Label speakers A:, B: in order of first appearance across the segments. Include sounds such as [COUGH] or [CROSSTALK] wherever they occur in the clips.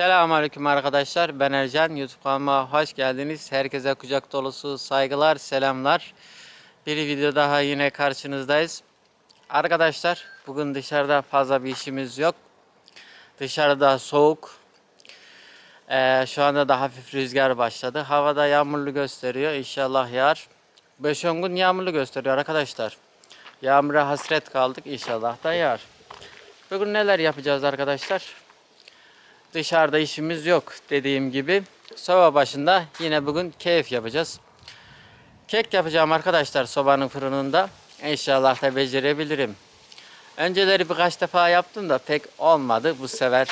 A: Selamünaleyküm arkadaşlar. Ben Ercan. YouTube kanalıma hoş geldiniz. Herkese kucak dolusu saygılar, selamlar. Bir video daha yine karşınızdayız. Arkadaşlar bugün dışarıda fazla bir işimiz yok. Dışarıda soğuk. Ee, şu anda da hafif rüzgar başladı. Havada yağmurlu gösteriyor. İnşallah yağar. 5-10 gün yağmurlu gösteriyor arkadaşlar. Yağmura hasret kaldık. İnşallah da yağar. Bugün neler yapacağız arkadaşlar? Dışarıda işimiz yok dediğim gibi. Soba başında yine bugün keyif yapacağız. Kek yapacağım arkadaşlar sobanın fırınında. İnşallah da becerebilirim. Önceleri birkaç defa yaptım da pek olmadı. Bu sefer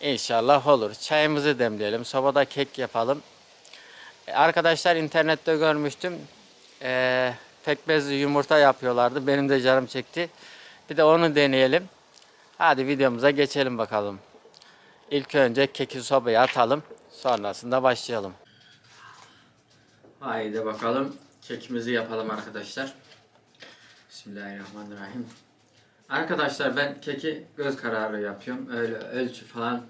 A: inşallah olur. Çayımızı demleyelim. Sobada kek yapalım. Arkadaşlar internette görmüştüm. Ee, pekmezli yumurta yapıyorlardı. Benim de canım çekti. Bir de onu deneyelim. Hadi videomuza geçelim bakalım. İlk önce keki sobaya atalım. Sonrasında başlayalım. Haydi bakalım. Kekimizi yapalım arkadaşlar. Bismillahirrahmanirrahim. Arkadaşlar ben keki göz kararı yapıyorum. Öyle ölçü falan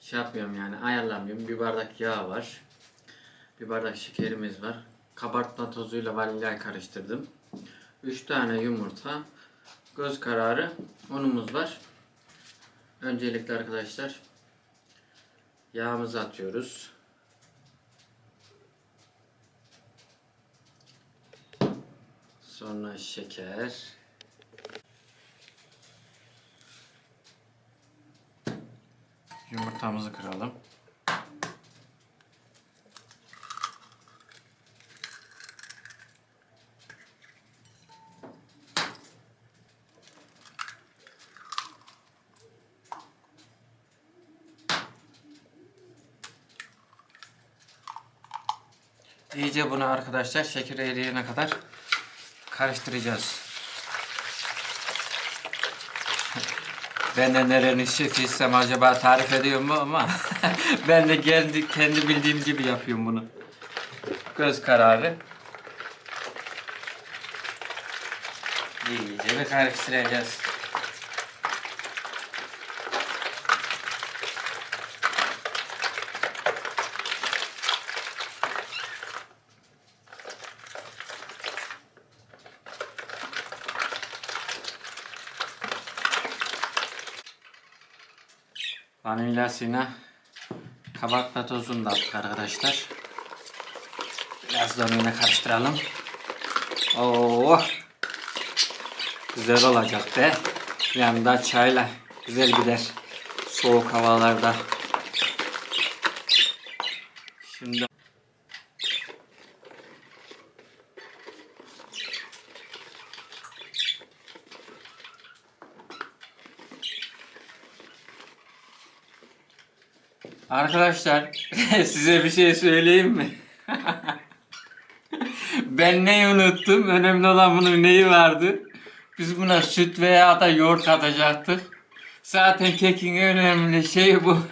A: şey yapmıyorum yani ayarlamıyorum. Bir bardak yağ var. Bir bardak şekerimiz var. Kabartma tozuyla vanilyayı karıştırdım. 3 tane yumurta. Göz kararı unumuz var. Öncelikle arkadaşlar yağımızı atıyoruz. Sonra şeker. Yumurtamızı kıralım. İyice bunu arkadaşlar şeker eriyene kadar karıştıracağız. [LAUGHS] Ben de nerenin şefiysem acaba tarif ediyor mu ama [LAUGHS] ben de kendi, kendi bildiğim gibi yapıyorum bunu. Göz kararı. İyice bir karıştıracağız. Vanilyasına kabartma tozunu da attık arkadaşlar. Biraz da onunla karıştıralım. Oo, güzel olacak be. Yanında çayla güzel gider. Soğuk havalarda. Şimdi Arkadaşlar [LAUGHS] size bir şey söyleyeyim mi? [LAUGHS] ben neyi unuttum? Önemli olan bunun neyi vardı? Biz buna süt veya da yoğurt katacaktık. Zaten kekin önemli şeyi bu.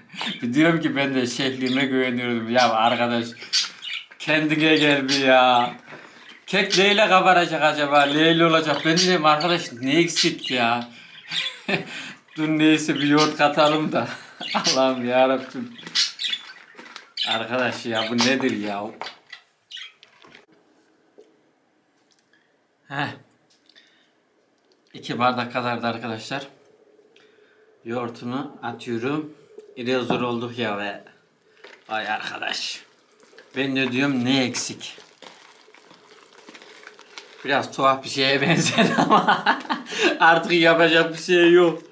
A: [LAUGHS] Diyorum ki ben de şehliğime güveniyorum. Ya arkadaş kendine gel bir ya. Kek neyle kabaracak acaba? Neyle olacak? Ben dedim arkadaş ne eksik ya? Dur neyse bir yoğurt katalım da. Allah'ım yarabbim. Arkadaş ya bu nedir ya? Heh. İki bardak kadar da arkadaşlar. Yoğurtumu atıyorum. İri zor olduk ya ve. Ay arkadaş. Ben de diyorum ne eksik? Biraz tuhaf bir şeye [LAUGHS] benzer ama [LAUGHS] artık yapacak bir şey yok.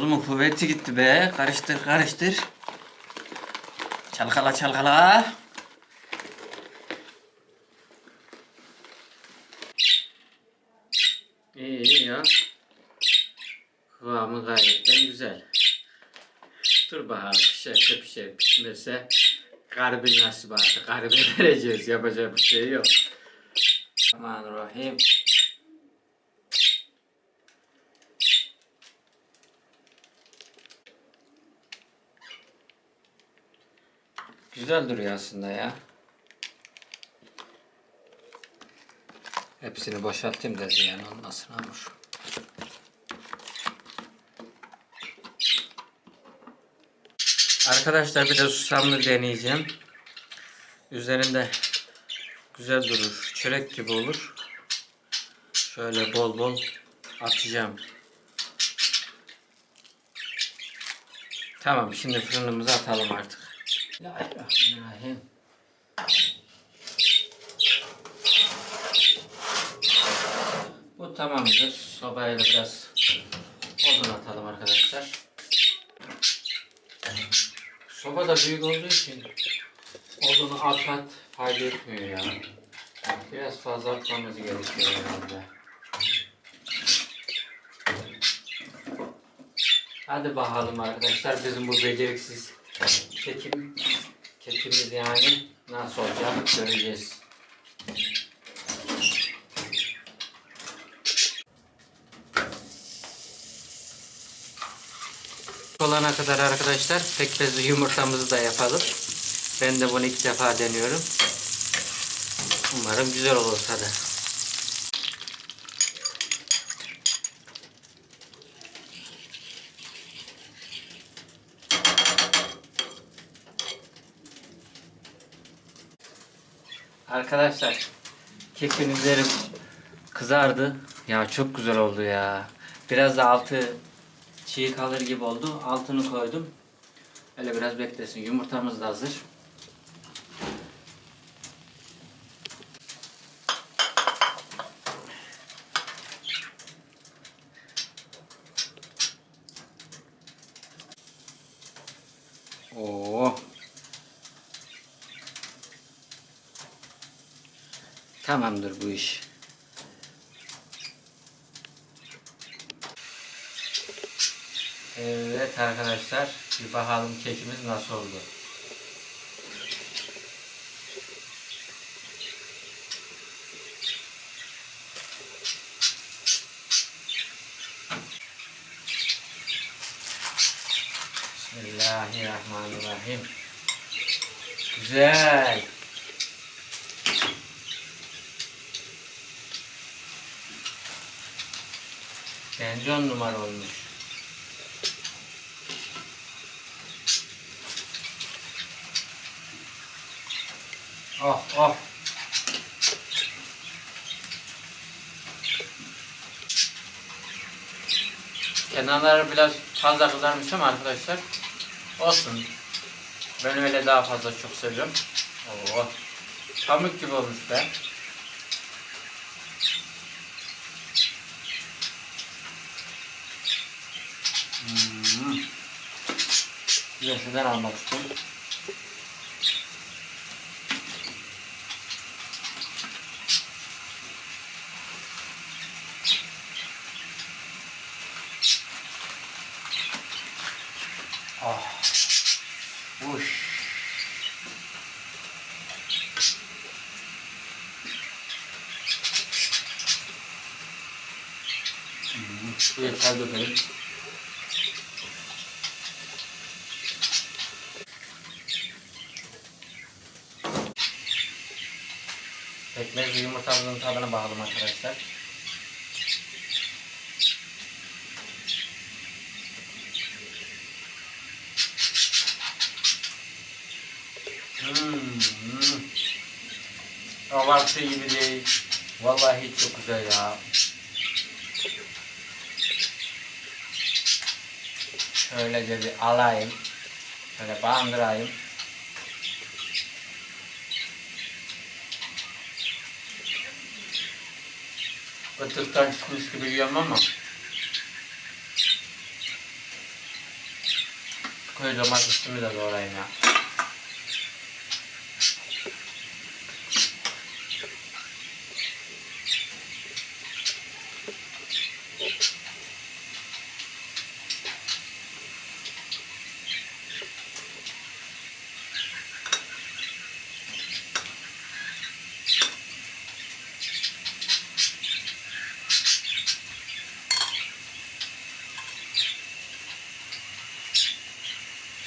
A: Oğlum kuvveti gitti be. Karıştır karıştır. Çalkala çalkala. İyi iyi ya. Kıvamı gayetten güzel. Dur bakalım pişerse pişer pişmese garibin nasip artık garibe [LAUGHS] vereceğiz yapacak bir şey yok. Aman Rahim. Güzel duruyor aslında ya. Hepsini boşaltayım da ziyan olmasın hamur. Arkadaşlar bir de susamlı deneyeceğim. Üzerinde güzel durur. Çörek gibi olur. Şöyle bol bol atacağım. Tamam şimdi fırınımıza atalım artık. Bismillahirrahmanirrahim. Bu tamamdır. Sobaya da biraz odun atalım arkadaşlar. Soba da büyük olduğu için odunu at at fayda etmiyor ya. Biraz fazla atmamız gerekiyor herhalde. Hadi bakalım arkadaşlar bizim bu beceriksiz çekim kekimiz yani nasıl olacak göreceğiz. olana kadar arkadaşlar pekmezli yumurtamızı da yapalım. Ben de bunu ilk defa deniyorum. Umarım güzel olur tadı. Arkadaşlar kekin üzeri kızardı. Ya çok güzel oldu ya. Biraz da altı çiğ kalır gibi oldu. Altını koydum. Öyle biraz beklesin. Yumurtamız da hazır. Oo. Tamamdır bu iş. Evet arkadaşlar bir bakalım kekimiz nasıl oldu. Bismillahirrahmanirrahim. Güzel. Bence on numara olmuş. Oh oh. Kenarları biraz fazla kızarmış arkadaşlar olsun. Ben öyle daha fazla çok seviyorum. Oo. Pamuk gibi olmuş be. Hmm. Güzel almak istiyorum. Ah. Uş. Hmm, Bu yeter dökelim. Pekmez ve yumurtamızın tadına bakalım arkadaşlar. Hmm. Abartı gibi değil. Vallahi çok güzel ya. Şöylece bir alayım. Şöyle bandırayım. Ötükten çıkmış gibi yiyorum ama. Koy domatesimi de doğrayayım ya.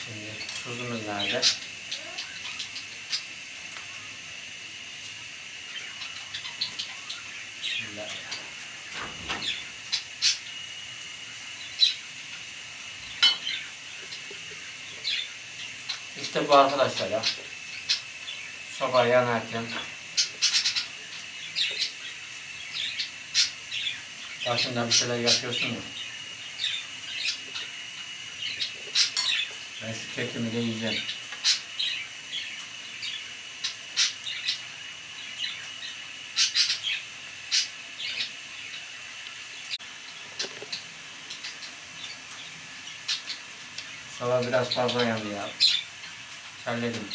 A: Şimdi tuzumuz nerede? İşte bu arkadaşlar ya. Soba yanarken başında bir şeyler yapıyorsun ya. Ben şu kekimi de yiyeceğim. Soba biraz fazla yandı ya. Halledim.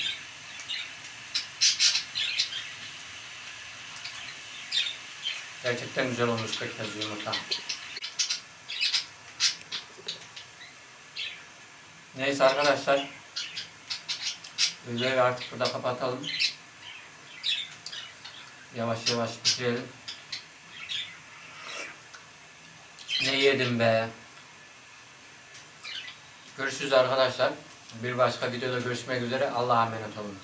A: Gerçekten güzel olmuş pekmez yumurta. Neyse arkadaşlar. Videoyu artık burada kapatalım. Yavaş yavaş bitirelim. Ne yedim be. Görüşürüz arkadaşlar. Bir başka videoda görüşmek üzere. Allah'a emanet olun.